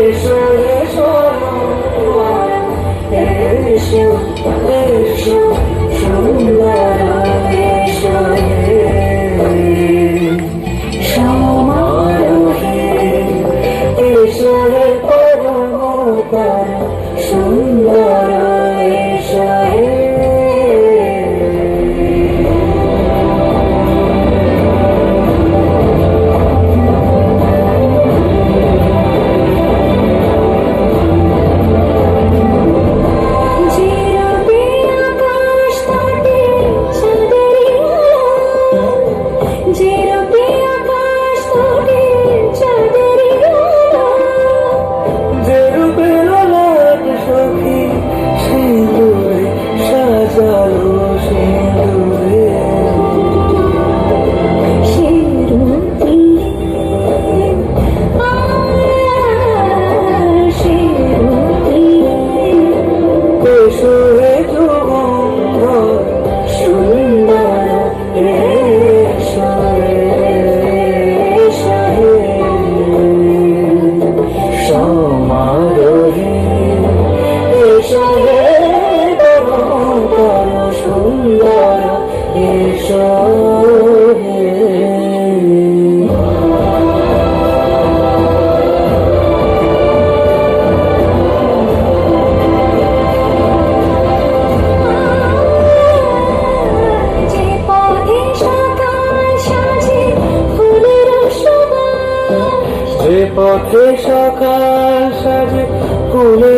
এসো এসো এসো এসো সুন্দর এসো সমারোহে এসো পরম সুন্দর Hallelujah. পথে সকাল সাজে কুলে